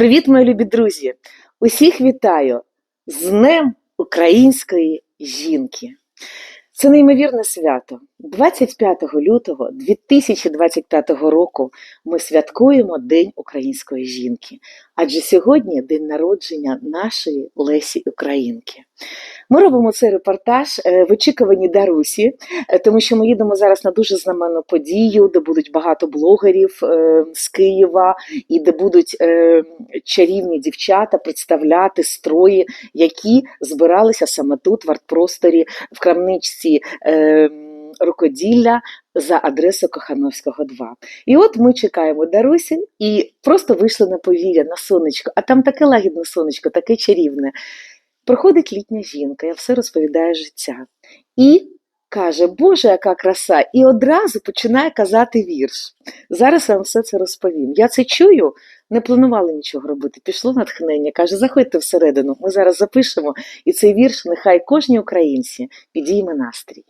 Привіт, мої любі друзі! Усіх вітаю з Днем Української жінки. Це неймовірне свято. 25 лютого 2025 року ми святкуємо День української жінки, адже сьогодні день народження нашої Лесі Українки. Ми робимо цей репортаж е, в очікуванні Дарусі, е, тому що ми їдемо зараз на дуже знаменну подію, де будуть багато блогерів е, з Києва і де будуть чарівні дівчата представляти строї, які збиралися саме тут, в артпросторі, в крамничці. Рукоділля за адресою Кохановського 2. І от ми чекаємо Дарусі і просто вийшли на повір'я, на сонечко, а там таке лагідне сонечко, таке чарівне. Проходить літня жінка, я все розповідаю життя. І каже, Боже, яка краса! І одразу починає казати вірш. Зараз я вам все це розповім. Я це чую, не планувала нічого робити. Пішло натхнення, каже, заходьте всередину, ми зараз запишемо, і цей вірш нехай кожній українці підійме настрій.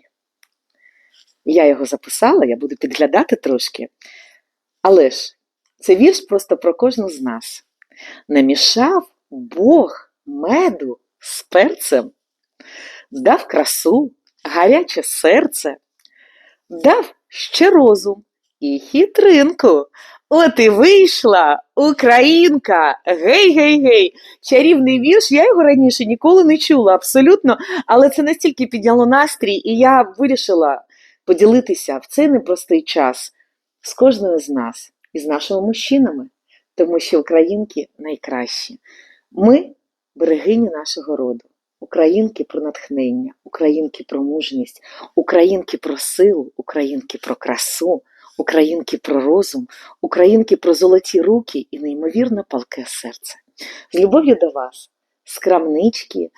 Я його записала, я буду підглядати трошки. Але ж це вірш просто про кожну з нас. Намішав Бог меду з перцем, дав красу, гаряче серце, дав ще розум і хитринку. От і вийшла Українка. Гей, гей, гей. Чарівний вірш. Я його раніше ніколи не чула, абсолютно. Але це настільки підняло настрій, і я вирішила поділитися в цей непростий час з кожною з нас і з нашими мужчинами, тому що українки найкращі. Ми берегині нашого роду. Українки про натхнення, українки про мужність, українки про силу, українки про красу, українки про розум, українки про золоті руки і неймовірно палке серце. З любов'ю до вас, з крамнички,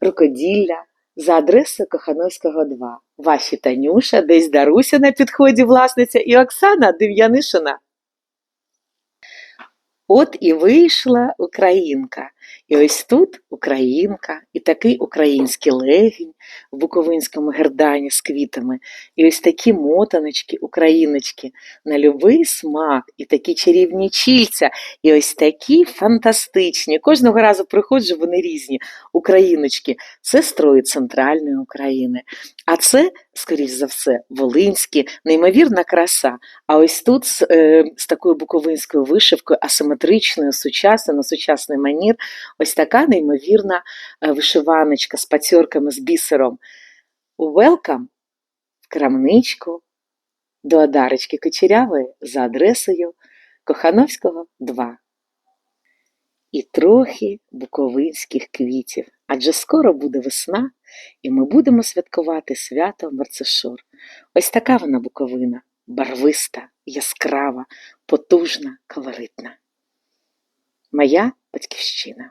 рукоділля, за адресою Кохановського 2. Ваші Танюша, десь Даруся на підході власниця і Оксана Дев'янишина. От і вийшла українка. І ось тут українка, і такий український легінь в буковинському гердані з квітами, і ось такі мотаночки, україночки на любий смак, і такі чарівні чільця, і ось такі фантастичні. Кожного разу приходжу, вони різні україночки. Це строї центральної України. А це, скоріш за все, волинські, неймовірна краса. А ось тут з, е, з такою буковинською вишивкою, асиметричною, сучасною, на сучасний манір, ось така неймовірна е, вишиваночка з пацьорками, з бісером. Welcome в крамничку до Одарочки Кочерявої за адресою Кохановського 2. І трохи буковинських квітів, адже скоро буде весна, і ми будемо святкувати свято Мерцешор. Ось така вона буковина, барвиста, яскрава, потужна, колоритна. Моя батьківщина.